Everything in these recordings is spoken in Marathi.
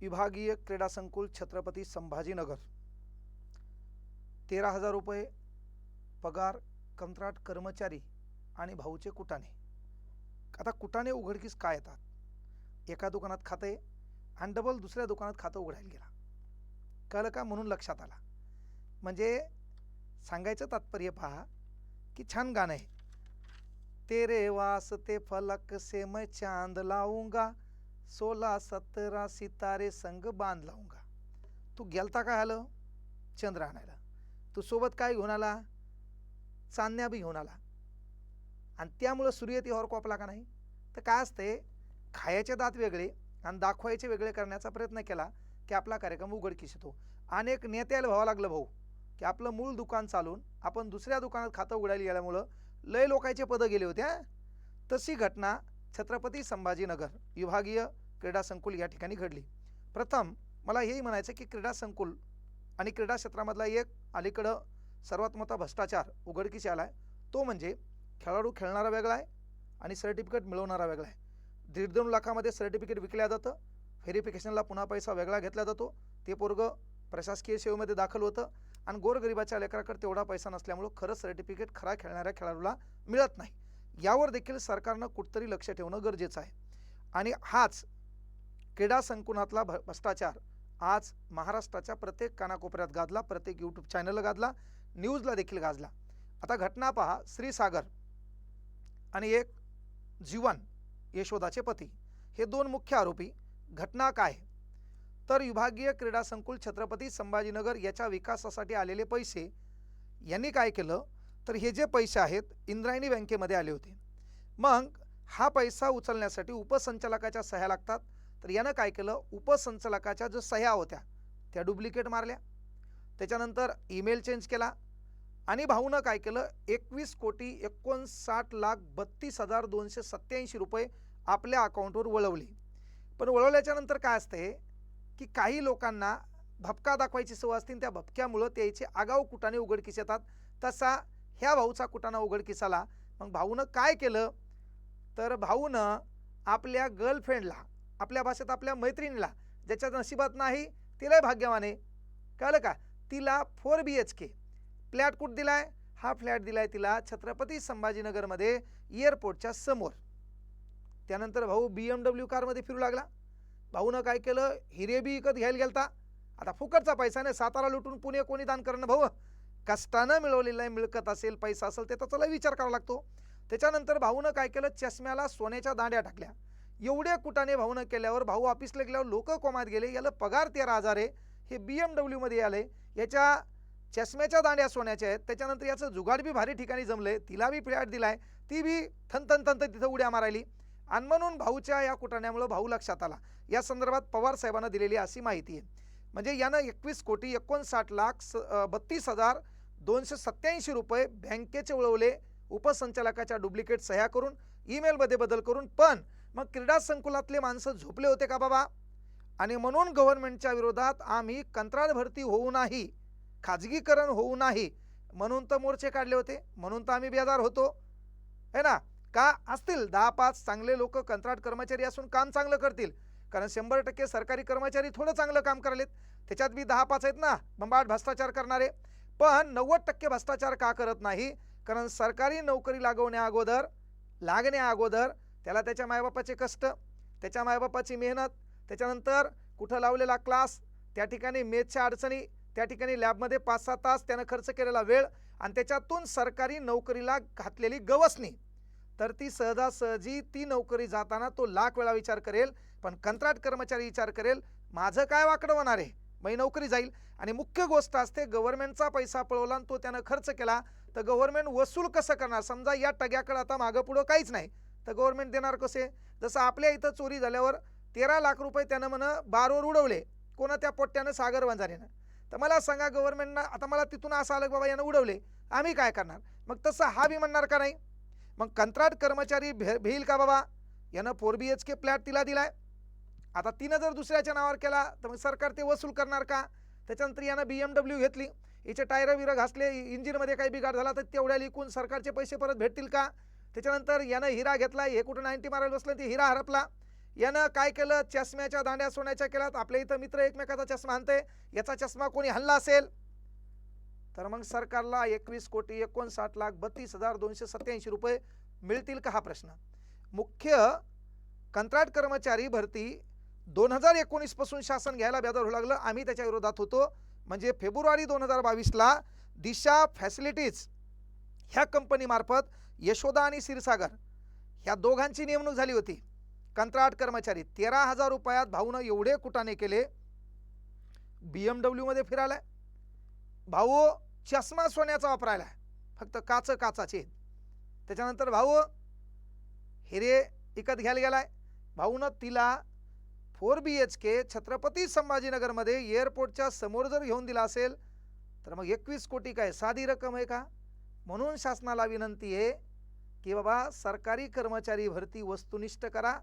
विभागीय क्रीडा संकुल छत्रपती संभाजीनगर. तेरा हजार रुपये पगार कंत्राट कर्मचारी आणि भाऊचे कुटाणे आता कुटाणे उघडकीस काय येतात? एका दुकानात खाते आणि डबल दुसऱ्या दुकानात खातं उघडायला गेला. कळलं का? म्हणून लक्षात आला. म्हणजे सांगायचं तात्पर्य पहा की छान गाणं आहे. तेरे वास्ते फलक से मैं चांद लाऊंगा सोळा सतरा सितारे संग बांध लावूंगा. तू गेलता काय आलं चंद्र आणायला. तू सोबत काय घेऊन आला? चांदण्या बी घेऊन आला. आणि त्यामुळं सूर्य तीवर कोपला का नाही? तर काय असते खायचे दात वेगळे आणि दाखवायचे वेगळे करण्याचा प्रयत्न केला की आपला कार्यक्रम उघडकीस येतो अनेक नेत्याला व्हावं लागलं भाऊ की आपलं मूळ दुकान चालून आपण दुसऱ्या दुकानात खातं उघडायला गेल्यामुळं लय लोकांचे पदं गेले होते तशी घटना छत्रपती संभाजीनगर विभागीय क्रीडा संकुल या ठिकाणी घडली. प्रथम मला हेही म्हणायचं की क्रीडा संकुल आणि क्रीडा क्षेत्रामधला एक अलीकडं सर्वात मोठा भ्रष्टाचार उघडकीस आला आहे तो म्हणजे खेळाडू खेळणारा वेगळा आहे आणि सर्टिफिकेट मिळवणारा वेगळा आहे. दीड दोन लाखामध्ये सर्टिफिकेट विकल्या जातं व्हेरिफिकेशनला पुन्हा पैसा वेगळा घेतला जातो. ते पोरगं प्रशासकीय सेवेमध्ये दाखल होतं आणि गोरगरिबाच्या लेकराकडे तेवढा पैसा नसल्यामुळं खरं सर्टिफिकेट खरा खेळणाऱ्या खेळाडूला मिळत नाही. यावर देखील सरकारनं कुठतरी लक्ष ठेवणं गरजेचं आहे. आणि हाच क्रीडा संकुलातला भ भ्रष्टाचार आज महाराष्ट्राच्या प्रत्येक कानाकोपऱ्यात गाजला प्रत्येक यूट्यूब चॅनलला गाजला न्यूजला देखील गाजला. आता घटना पहा श्रीसागर आणि एक जीवन यशोदाचे पती. हे दोन मुख्य आरोपी. घटना काय? तर विभागीय क्रीडा संकुल छत्रपती संभाजीनगर याच्या विकासासाठी आलेले पैसे यांनी काय केलं? तर हे जे पैसे आहेत इंद्रायणी बँकेमध्ये आले होते. मग हा पैसा उचलण्यासाठी उपसंचालकाच्या सह्या लागतात. तर यानं काय केलं? उपसंचालकाच्या जो सह्या होत्या त्या डुप्लिकेट मारल्या. त्याच्यानंतर ईमेल चेंज केला. आणि भाऊनं काय केलं? एकवीस कोटी एकोणसाठ लाख बत्तीस हजार दोनशे सत्याऐंशी रुपये आपल्या अकाउंटवर वळवले. पण वळवल्याच्यानंतर काय असते की काही लोकांना भपका दाखवायची सवय असते त्या भपक्यामुळं त्याचे आगाऊ कुटाने उघडकीस येतात. तसा ह्या भाऊचा कुटाणा उघडकीस आला मग भाऊनं काय केलं? तर भाऊनं आपल्या गर्लफ्रेंडला आपल्या भाषेत आपल्या मैत्रिणीला ज्याच्या नशिबात नाही तिलाही भाग्यवाने कळलं का? तिला four B H K flat कुठं दिलाय? हा फ्लॅट दिलाय तिला छत्रपती संभाजीनगरमध्ये एअरपोर्टच्या समोर. त्यानंतर भाऊ बी एम डब्ल्यू कारमध्ये फिरू लागला. भाऊनं काय केलं? हिरे बी विकत घ्यायला गेलता. आता फुकटचा पैसा नाही. सातारा लुटून पुणे कोणी दान करणं भाऊ? कष्टानं मिळवलेलं आहे मिळकत असेल पैसा असेल त्याचा त्याला विचार करावा लागतो. त्याच्यानंतर भाऊनं काय केलं? चष्म्याला सोन्याच्या दांड्या टाकल्या. एवढ्या कुटाने भाऊनं केल्यावर भाऊ ऑफिसला गेल्यावर लोक कोमात गेले याला पगार तेरा हजार आहे हे बी एम डब्ल्यूमध्ये आले याच्या चष्म्याच्या दांड्या सोन्याच्या आहेत. त्याच्यानंतर याचं जुगाड बी भारी ठिकाणी जमलंय. तिला बी फ्लॅट दिलाय. ती बी थन थन तिथं उड्या मारायली. आणि म्हणून भाऊच्या या कुटाण्यामुळं भाऊ लक्षात आला. या संदर्भात पवार साहेबांना दिलेली अशी माहिती आहे. म्हणजे यानं एकवीस कोटी एकोणसाठ लाख स बत्तीस हजार दोनशे सत्याऐंशी रुपये बँकेचे वळवले. उपसंचालकाच्या डुप्लिकेट सह्या करून ईमेलमध्ये बदल करून. पण मग क्रीडा संकुलातले माणसं झोपले होते का बाबा? आणि म्हणून गव्हर्नमेंटच्या विरोधात आम्ही कंत्राट भरती होऊ नाही खाजगीकरण होऊ नाही म्हणून तर मोर्चे काढले होते म्हणून तर आम्ही बेजार होतो. है ना? का असतील दहा पाच चांगले लोक कंत्राट कर्मचारी असून काम चांगलं करतील. कारण शंभर टक्के सरकारी कर्मचारी थोडं चांगलं काम करालेत. त्याच्यात बी दहा पाच आहेत ना बंबाट भ्रष्टाचार करणारे. पण नव्वद टक्के भ्रष्टाचार का करत नाही? कारण सरकारी नोकरी लागवण्या अगोदर लागण्या अगोदर त्याला त्याच्या मायबापाचे कष्ट त्याच्या मायबापाची मेहनत त्याच्यानंतर कुठं लावलेला क्लास त्या ठिकाणी मेथच्या अडचणी त्या ठिकाणी लॅबमध्ये पाच सहा तास त्यानं खर्च केलेला वेळ आणि त्याच्यातून सरकारी नोकरीला घातलेली गवसणी. तर ती सहजासहजी ती नोकरी जाताना तो लाख वेळा विचार करेल पण कंत्राट कर्मचारी विचार करेल माझं काय वाकडं होणार आहे? मग नोकरी जाईल. आणि मुख्य गोष्ट असते गव्हर्नमेंटचा पैसा पळवला आणि तो त्यानं खर्च केला तर गव्हर्नमेंट वसूल कसं करणार? समजा या टग्याकडे आता मागं पुढं काहीच नाही. तर गव्हर्नमेंट देणार कसे? जसं आपल्या इथं चोरी झाल्यावर तेरा लाख रुपये त्यानं म्हण बारवर उडवले. कोणा त्या पोट्ट्यानं? सागर वंजारीनं. तर मला सांगा गव्हर्नमेंटनं आता मला तिथून असं आलं की बाबा यानं उडवले. आम्ही काय करणार? मग तसं हा बी म्हणणार का नाही? मग कंत्राट कर्मचारी भे भेईल का बाबा? यानं four B H K flat तिला दिलाय. आता तिनं जर दुसऱ्याच्या नावावर केला तर मग सरकार ते वसूल करणार का? त्याच्यानंतर यानं बी एम डब्ल्यू घेतली. हिचे टायरं बिरं घासले इंजिनमध्ये काही बिघाड झाला तर तेवढ्या लिकून सरकारचे पैसे परत भेटतील का? त्याच्यानंतर यानं हिरा घेतला हे कुठं नाईन्टी मारायला बसलं ते हिरा हरपला. यानं काय केलं? चष्म्याच्या दांड्या सोन्याच्या केल्यात. आपल्या इथं मित्र एकमेकाचा चष्मा आणते याचा चष्मा कोणी हल्ला असेल? तर मग सरकारला एकवीस कोटी एकोणसाठ लाख बत्तीस हजार दोनशे सत्याऐंशी रुपये मिळतील का हा प्रश्न? मुख्य कंत्राट कर्मचारी भरती दोन हजार एकोणीसपासून शासन घ्यायला बेदार होऊ लागलं. आम्ही त्याच्या विरोधात होतो. म्हणजे फेब्रुवारी दोन हजार बावीसला दिशा फॅसिलिटीज ह्या कंपनीमार्फत यशोदा आणि क्षीरसागर ह्या दोघांची नेमणूक झाली होती. कंत्राट कर्मचारी तेरा हजार रुपयात भाऊनं एवढे कुटाने केले. बी एम डब्ल्यूमध्ये फिरायला भाऊ चष्मा सोन्याचा वापरायला फक्त काच काचाचे. त्याच्यानंतर भाऊ हिरे विकत घ्यायला गेलाय. भाऊनं तिला four B H K Chhatrapati संभाजीनगरमध्ये एअरपोर्टच्या समोर जर घेऊन दिला असेल तर मग एकवीस कोटी काय साधी रक्कम आहे का? म्हणून शासनाला विनंती आहे की बाबा सरकारी कर्मचारी भरती वस्तुनिष्ठ करा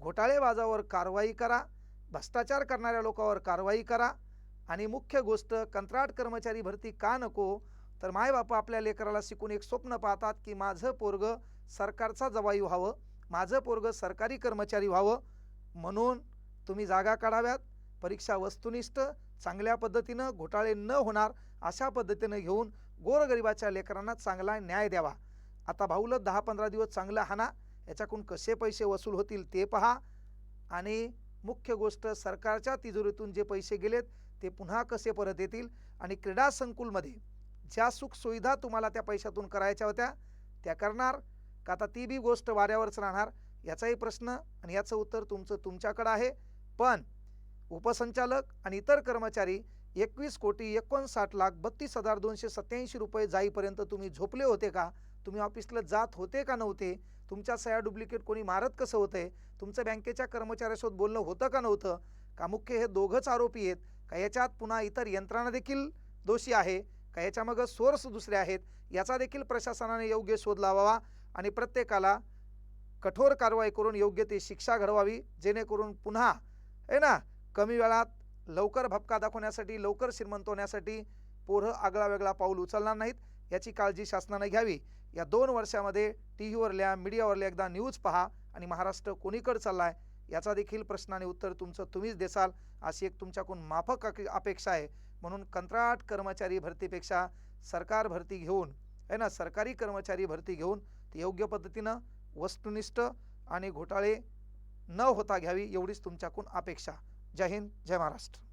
घोटाळेबाजावर कारवाई करा भ्रष्टाचार करणाऱ्या लोकांवर कारवाई करा आणि मुख्य गोष्ट कंत्राट कर्मचारी भरती का नको? तर मायबापा आपल्या लेकराला शिकून एक स्वप्न पाहतात की माझं पोरग सरकारचा जवाई व्हावं माझं पोरग सरकारी कर्मचारी व्हावं म्हणून तुम्ही जागा काढाव्यात परीक्षा वस्तुनिष्ठ चांगल्या पद्धतीनं घोटाळे न होणार अशा पद्धतीनं घेऊन गोरगरिबाच्या लेकरांना चांगला न्याय द्यावा. आता भाऊला दहा पंधरा दिवस चांगलं हाना याच्याकडून कसे पैसे वसूल होतील ते पहा. आणि मुख्य गोष्ट सरकारच्या तिजोरीतून जे पैसे गेलेत ते पुन्हा कसे परत येतील? आणि क्रीडा संकुलमध्ये ज्या सुखसुविधा तुम्हाला त्या पैशातून करायच्या होत्या त्या करणार? का आता ती बी गोष्ट वाऱ्यावरच राहणार? याचाही प्रश्न आणि याचं उत्तर तुमचं तुमच्याकडं आहे. पण उपसंचालक आणि इतर कर्मचारी एकवीस कोटी एकोणसाठ लाख बत्तीस हजार दोनशे सत्याऐंशी रुपये जाईपर्यंत तुम्ही झोपले होते का? तुम्ही ऑफिसला जात होते का नव्हते? तुमच्या सह्या डुप्लिकेट कोणी मारत कसं होतंय? तुमचं बँकेच्या कर्मचाऱ्यासोबत बोलणं होतं का नव्हतं? का मुख्य हे दोघंच आरोपी आहेत? का याच्यात पुन्हा इतर यंत्रणा देखील दोषी आहे? का याच्यामागं सोर्स दुसरे आहेत? याचा देखील प्रशासनाने योग्य शोध लावावा आणि प्रत्येकाला कठोर कारवाई करून योग्य ती शिक्षा घडवावी जेणेकरून पुन्हा आहे ना? कमी वेळात लवकर भपका दाखवण्यासाठी लवकर श्रीमंत होण्यासाठी पोरं आगळा वेगळा पाऊल उचलणार नाहीत. याची काळजी शासनाने घ्यावी. या दोन वर्षामध्ये टी व्हीवरल्या मीडियावरल्या एकदा न्यूज पहा आणि महाराष्ट्र कोणीकडे चाललाय याचा देखील प्रश्न आणि उत्तर तुमचं तुम्हीच देसाल अशी एक तुमच्याकडून माफक अपेक्षा आहे. म्हणून कंत्राट कर्मचारी भरतीपेक्षा सरकार भरती घेऊन आहे ना? सरकारी कर्मचारी भरती घेऊन ते योग्य पद्धतीनं वस्तुनिष्ठ आणि घोटाळे न होता घ्यावी एवढीच तुमच्याकडून अपेक्षा. जय हिंद जय महाराष्ट्र.